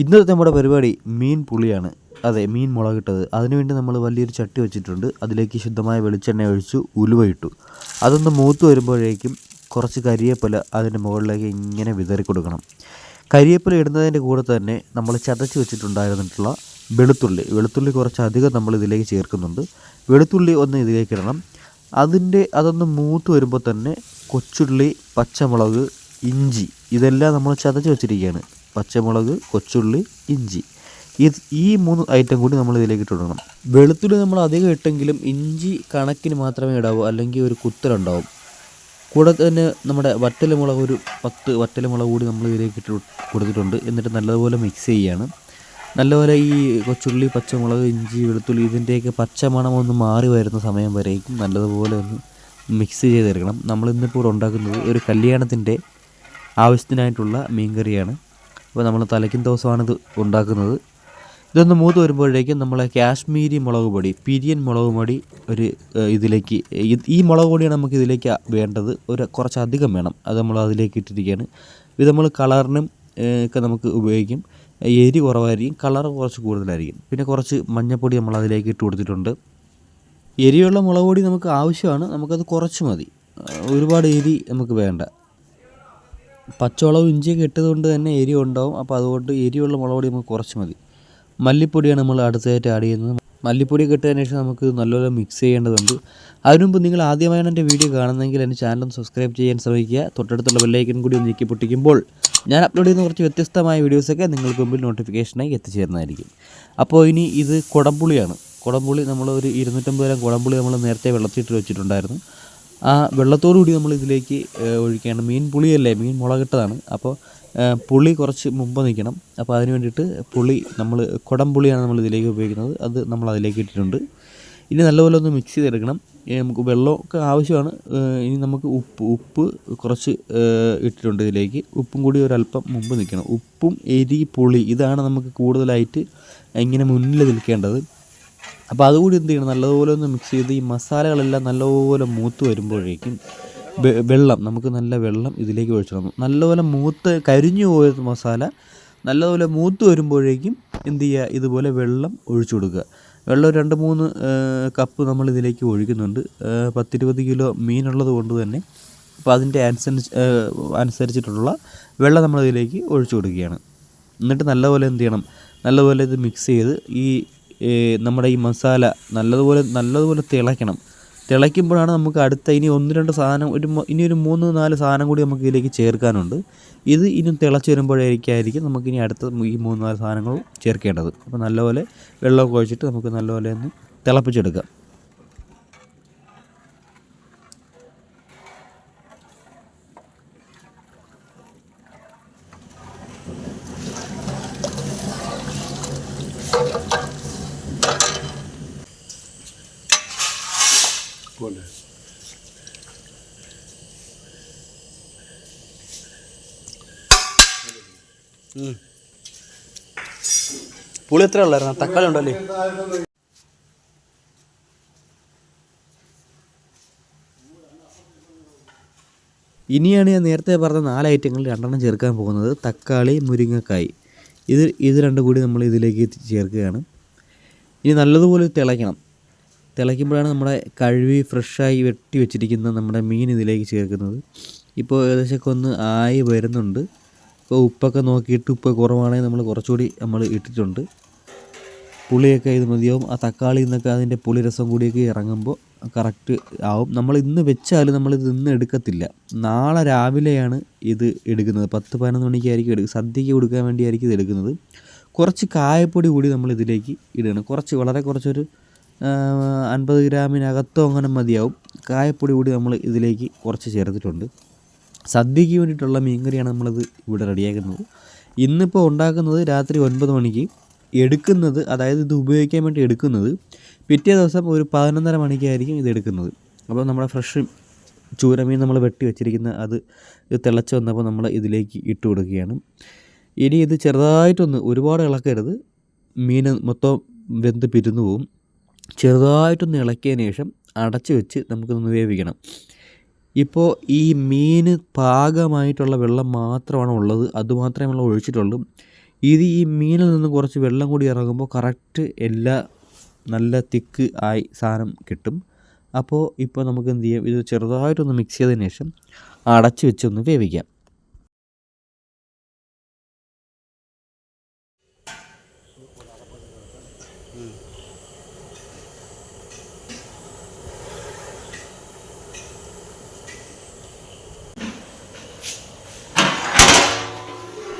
ഇന്നത്തെ നമ്മുടെ പരിപാടി മീൻ പുളിയാണ്. അതെ മീൻ മുളകിട്ടത്. അതിനുവേണ്ടി നമ്മൾ വലിയൊരു ചട്ടി വെച്ചിട്ടുണ്ട്. അതിലേക്ക് ശുദ്ധമായ വെളിച്ചെണ്ണ ഒഴിച്ചു ഉലുവ ഇട്ടു. അതൊന്ന് മൂത്ത് വരുമ്പോഴേക്കും കുറച്ച് കരിയേപ്പില അതിന്റെ മുകളിലേക്ക് ഇങ്ങനെ വിതറി കൊടുക്കണം. കരിയേപ്പില ഇടുന്നതിന്റെ കൂടെ തന്നെ നമ്മൾ ചതച്ച് വെച്ചിട്ടുണ്ടായിരുന്നിട്ടുള്ള വെളുത്തുള്ളി. വെളുത്തുള്ളി കുറച്ച് അധികം നമ്മൾ ഇതിലേക്ക് ചേർക്കുന്നുണ്ട്. വെളുത്തുള്ളി ഒന്ന് ഇതിലേക്ക് ഇടണം. അതിന്റെ അതൊന്ന് മൂത്ത് വരുമ്പോൾ തന്നെ കൊച്ചുള്ളി പച്ചമുളക് ഇഞ്ചി ഇതെല്ലാം നമ്മൾ ചതച്ച് വെച്ചിരിക്കുകയാണ്. പച്ചമുളക് കൊച്ചുള്ളി ഇഞ്ചി. ഇത് ഈ മൂന്ന് ഐറ്റം കൂടി നമ്മൾ ഇതിലേക്ക് ഇട്ട് കൊടുക്കണം. വെളുത്തുള്ളി നമ്മൾ അധികം ഇട്ടെങ്കിലും ഇഞ്ചി കണക്കിന് മാത്രമേ ഇടാവൂ. അല്ലെങ്കിൽ ഒരു കുത്തലുണ്ടാവും കൂടെ തന്നെ നമ്മുടെ വറ്റലമുളക് ഒരു പത്ത് വറ്റലമുളക് കൂടി നമ്മൾ ഇതിലേക്ക് ഇട്ട് കൊടുത്തിട്ടുണ്ട്. എന്നിട്ട് നല്ലതുപോലെ മിക്സ് ചെയ്യുകയാണ് നല്ലപോലെ ഈ കൊച്ചുള്ളി പച്ചമുളക് ഇഞ്ചി വെളുത്തുള്ളി ഇതിന്റെയൊക്കെ പച്ചമണം ഒന്ന് മാറി വരുന്ന സമയം വരേക്കും. നല്ലതുപോലെ ഒന്ന് മിക്സ് ചെയ്തെടുക്കണം. നമ്മൾ ഇന്നിപ്പോൾ ഉണ്ടാക്കുന്നത് ഒരു കല്യാണത്തിന്റെ ആവശ്യത്തിനായിട്ടുള്ള മീൻകറിയാണ്. അപ്പോൾ നമ്മൾ തലയ്ക്കും ദിവസമാണിത് ഉണ്ടാക്കുന്നത്. ഇതൊന്ന് മൂത്ത് വരുമ്പോഴേക്കും നമ്മൾ കാശ്മീരി മുളക് പൊടി പിരിയൻ മുളക് പൊടി ഒരു ഇതിലേക്ക് ഈ മുളക് പൊടിയാണ് നമുക്ക് ഇതിലേക്ക് വേണ്ടത്. ഒരു കുറച്ചധികം വേണം. അത് നമ്മൾ അതിലേക്ക് ഇട്ടിരിക്കുകയാണ്. ഇത് നമ്മൾ കളറിനും ഒക്കെ നമുക്ക് ഉപയോഗിക്കും. എരി കുറവായിരിക്കും. കളർ കുറച്ച് കൂടുതലായിരിക്കും. പിന്നെ കുറച്ച് മഞ്ഞൾപ്പൊടി നമ്മൾ അതിലേക്ക് ഇട്ട് കൊടുത്തിട്ടുണ്ട്. എരിയുള്ള മുളക് പൊടി നമുക്ക് ആവശ്യമാണ്. നമുക്കത് കുറച്ച് മതി. ഒരുപാട് എരി നമുക്ക് വേണ്ട. പച്ചമുളകും ഇഞ്ചിയൊക്കെ ഇട്ടതുകൊണ്ട് തന്നെ എരി ഉണ്ടാവും. അപ്പോൾ അതുകൊണ്ട് എരിയുള്ള മുളക് പൊടി നമുക്ക് കുറച്ച് മതി. മല്ലിപ്പൊടിയാണ് നമ്മൾ അടുത്തതായിട്ട് ആഡ് ചെയ്യുന്നത്. മല്ലിപ്പൊടി കിട്ടിയതിന് ശേഷം നമുക്ക് നല്ലപോലെ മിക്സ് ചെയ്യേണ്ടതുണ്ട്. അതിനു മുമ്പ് നിങ്ങൾ ആദ്യമായാണ് എന്റെ വീഡിയോ കാണുന്നതെങ്കിൽ എന്റെ ചാനൽ സബ്സ്ക്രൈബ് ചെയ്യാൻ ശ്രമിക്കുക. തൊട്ടടുത്തുള്ള ബെല്ലൈക്കൻ കൂടി ഒന്ന് ഞെക്കി പൊട്ടിക്കുമ്പോൾ ഞാൻ അപ്ലോഡ് ചെയ്യുന്ന കുറച്ച് വ്യത്യസ്തമായ വീഡിയോസൊക്കെ നിങ്ങൾക്ക് മുമ്പിൽ നോട്ടിഫിക്കേഷനായി എത്തിച്ചേരുന്നതായിരിക്കും. അപ്പോൾ ഇനി ഇത് കുടംപുളിയാണ്. കുടംപുളി നമ്മൾ ഒരു ഇരുന്നൂറ്റമ്പത് ഗ്രാം കുടംപുളി നമ്മൾ നേരത്തെ വെള്ളത്തിട്ട് വെച്ചിട്ടുണ്ടായിരുന്നു. ആ വെള്ളത്തോടു കൂടി നമ്മൾ ഇതിലേക്ക് ഒഴിക്കുകയാണ് മീൻ പുളിയല്ലേ? മീൻ മുളകിട്ടതാണ്. അപ്പോൾ പുളി കുറച്ച് മുമ്പ് നിൽക്കണം. അപ്പോൾ അതിന് വേണ്ടിയിട്ട് പുളി നമ്മൾ കുടം പുളിയാണ് നമ്മൾ ഇതിലേക്ക് ഉപയോഗിക്കുന്നത്. അത് നമ്മൾ അതിലേക്ക് ഇട്ടിട്ടുണ്ട്. ഇനി നല്ലപോലെ ഒന്ന് മിക്സ് ചെയ്തെടുക്കണം. നമുക്ക് വെള്ളമൊക്കെ ആവശ്യമാണ്. ഇനി നമുക്ക് ഉപ്പ് ഉപ്പ് കുറച്ച് ഇട്ടിട്ടുണ്ട് ഇതിലേക്ക്. ഉപ്പും കൂടി ഒരല്പം മുമ്പ് നിൽക്കണം. ഉപ്പും എരി പുളി ഇതാണ് നമുക്ക് കൂടുതലായിട്ട് ഇങ്ങനെ മുന്നിൽ നിൽക്കേണ്ടത്. അപ്പോൾ അതുകൂടി എന്ത് ചെയ്യണം? നല്ലതുപോലെ ഒന്ന് മിക്സ് ചെയ്ത് ഈ മസാലകളെല്ലാം നല്ലപോലെ മൂത്ത് വരുമ്പോഴേക്കും വെള്ളം നമുക്ക് നല്ല വെള്ളം ഇതിലേക്ക് ഒഴിച്ചിടണം നല്ലപോലെ മൂത്ത് കരിഞ്ഞു പോയ മസാല നല്ലതുപോലെ മൂത്ത് വരുമ്പോഴേക്കും എന്ത് ചെയ്യുക? ഇതുപോലെ വെള്ളം ഒഴിച്ചു കൊടുക്കുക. വെള്ളം രണ്ട് മൂന്ന് കപ്പ് നമ്മൾ ഇതിലേക്ക് ഒഴിക്കുന്നുണ്ട്. പത്തിരുപത് കിലോ മീനുള്ളത് കൊണ്ട് തന്നെ അപ്പോൾ അതിന്റെ അനുസരിച്ച് അനുസരിച്ചിട്ടുള്ള വെള്ളം നമ്മൾ ഇതിലേക്ക് ഒഴിച്ചു കൊടുക്കുകയാണ്. എന്നിട്ട് നല്ലപോലെ എന്ത് ചെയ്യണം? നല്ലപോലെ ഇത് മിക്സ് ചെയ്ത് ഈ നമ്മുടെ ഈ മസാല നല്ലതുപോലെ നല്ലതുപോലെ തിളയ്ക്കണം. തിളയ്ക്കുമ്പോഴാണ് നമുക്ക് അടുത്ത ഇനി ഒന്ന് രണ്ട് സാധനം ഒരു ഇനി ഒരു മൂന്ന് നാല് സാധനം കൂടി നമുക്ക് ഇതിലേക്ക് ചേർക്കാനുണ്ട്. ഇത് ഇനി തിളച്ച് വരുമ്പോഴേക്കായിരിക്കും നമുക്കിനി അടുത്ത ഈ മൂന്ന് നാല് സാധനങ്ങളും ചേർക്കേണ്ടത്. അപ്പോൾ നല്ലപോലെ വെള്ളമൊക്കെ ഒഴിച്ചിട്ട് നമുക്ക് നല്ലപോലെ ഒന്ന് തിളപ്പിച്ചെടുക്കാം. പുളി എത്ര ഉള്ളായിരുന്നു? തക്കാളി ഉണ്ടല്ലേ ഇനിയാണ് ഞാൻ നേരത്തെ പറഞ്ഞ നാല് ഐറ്റങ്ങളിൽ രണ്ടെണ്ണം ചേർക്കാൻ പോകുന്നത് തക്കാളി മുരിങ്ങക്കായ്. ഇത് ഇത് രണ്ടും കൂടി നമ്മൾ ഇതിലേക്ക് ചേർക്കുകയാണ്. ഇനി നല്ലതുപോലെ തിളയ്ക്കണം. തിളയ്ക്കുമ്പോഴാണ് നമ്മുടെ കഴുകി ഫ്രഷായി വെട്ടി വെച്ചിരിക്കുന്ന നമ്മുടെ മീൻ ഇതിലേക്ക് ചേർക്കുന്നത്. ഇപ്പോൾ ഏകദേശമൊക്കെ ഒന്ന് ആയി വരുന്നുണ്ട്. ഇപ്പോൾ ഉപ്പൊക്കെ നോക്കിയിട്ട് ഉപ്പ് കുറവാണെങ്കിൽ നമ്മൾ കുറച്ചുകൂടി നമ്മൾ ഇട്ടിട്ടുണ്ട്. പുളിയൊക്കെ ഇത് മതിയാവും. ആ തക്കാളി നിന്നൊക്കെ അതിന്റെ പുളിരസം കൂടിയൊക്കെ ഇറങ്ങുമ്പോൾ കറക്റ്റ് ആവും. നമ്മൾ ഇന്ന് വെച്ചാൽ ഇത് ഇന്ന് എടുക്കത്തില്ല. നാളെ രാവിലെയാണ് ഇത് എടുക്കുന്നത്. പത്ത് പതിനൊന്ന് മണിക്കായിരിക്കും എടുക്കുക സദ്യയ്ക്ക് കൊടുക്കാൻ വേണ്ടിയായിരിക്കും ഇത് എടുക്കുന്നത്. കുറച്ച് കായപ്പൊടി കൂടി നമ്മൾ ഇതിലേക്ക് ഇടുകയാണ് കുറച്ച് വളരെ കുറച്ചൊരു അൻപത് ഗ്രാമിനകത്തോ അങ്ങനെ മതിയാവും. കായപ്പൊടി കൂടി നമ്മൾ ഇതിലേക്ക് കുറച്ച് ചേർത്തിട്ടുണ്ട്. സദ്യയ്ക്ക് വേണ്ടിയിട്ടുള്ള മീൻകറിയാണ് നമ്മളിത് ഇവിടെ റെഡിയാക്കുന്നത്. ഇന്നിപ്പോൾ ഉണ്ടാക്കുന്നത് രാത്രി ഒൻപത് മണിക്ക് എടുക്കുന്നത് അതായത് ഇത് ഉപയോഗിക്കാൻ വേണ്ടി എടുക്കുന്നത് പിറ്റേ ദിവസം ഒരു പതിനൊന്നര മണിക്കായിരിക്കും ഇത് എടുക്കുന്നത്. അപ്പോൾ നമ്മുടെ ഫ്രഷ് ചൂരമീൻ നമ്മൾ വെട്ടി വെച്ചിരിക്കുന്ന അത് ഇത് തിളച്ച് വന്നപ്പോൾ നമ്മൾ ഇതിലേക്ക് ഇട്ട് കൊടുക്കുകയാണ്. ഇനി ഇത് ചെറുതായിട്ടൊന്ന് ഒരുപാട് ഇളക്കരുത്. മീൻ മൊത്തം വെന്ത് പിരിന്നു പോവും. ചെറുതായിട്ടൊന്ന് ഇളക്കിയതിന് ശേഷം അടച്ച് വെച്ച് നമുക്കൊന്ന് വേവിക്കണം. ഇപ്പോൾ ഈ മീൻ പാകമായിട്ടുള്ള വെള്ളം മാത്രമാണ് ഉള്ളത്. അതുമാത്രമേ നമ്മൾ ഒഴിച്ചിട്ടുള്ളൂ. ഇത് ഈ മീനിൽ നിന്ന് കുറച്ച് വെള്ളം കൂടി ഇറങ്ങുമ്പോൾ കറക്റ്റ് എല്ലാ നല്ല തിക്ക് ആയി സാധനം കിട്ടും. അപ്പോൾ ഇപ്പോൾ നമുക്ക് എന്ത് ചെയ്യാം? ഇത് ചെറുതായിട്ടൊന്ന് മിക്സ് ചെയ്തതിന് ശേഷം അടച്ച് വെച്ചൊന്ന് വേവിക്കാം.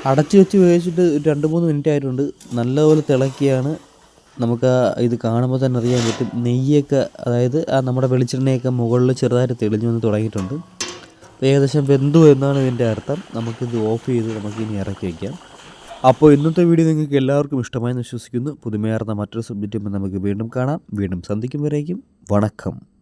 അടച്ചു വെച്ച് വേവിച്ചിട്ട് രണ്ട് മൂന്ന് മിനിറ്റ് ആയിട്ടുണ്ട്. നല്ലപോലെ തിളക്കിയാണ്. നമുക്ക് ആ ഇത് കാണുമ്പോൾ തന്നെ അറിയാൻ പറ്റും. നെയ്യൊക്കെ അതായത് ആ നമ്മുടെ വെളിച്ചെണ്ണയൊക്കെ മുകളിൽ ചെറുതായിട്ട് തെളിഞ്ഞു വന്ന് തുടങ്ങിയിട്ടുണ്ട്. ഏകദേശം വെന്തു എന്നാണ് ഇതിന്റെ അർത്ഥം. നമുക്കിത് ഓഫ് ചെയ്ത് നമുക്ക് ഇനി ഇറക്കി വയ്ക്കാം അപ്പോൾ ഇന്നത്തെ വീഡിയോ നിങ്ങൾക്ക് എല്ലാവർക്കും ഇഷ്ടമായെന്ന് വിശ്വസിക്കുന്നു. പുതുമയാർന്ന മറ്റൊരു സബ്ജക്റ്റുമ്പോൾ നമുക്ക് വീണ്ടും കാണാം. വീണ്ടും സന്ധിക്കും വരേക്കും. വണക്കം.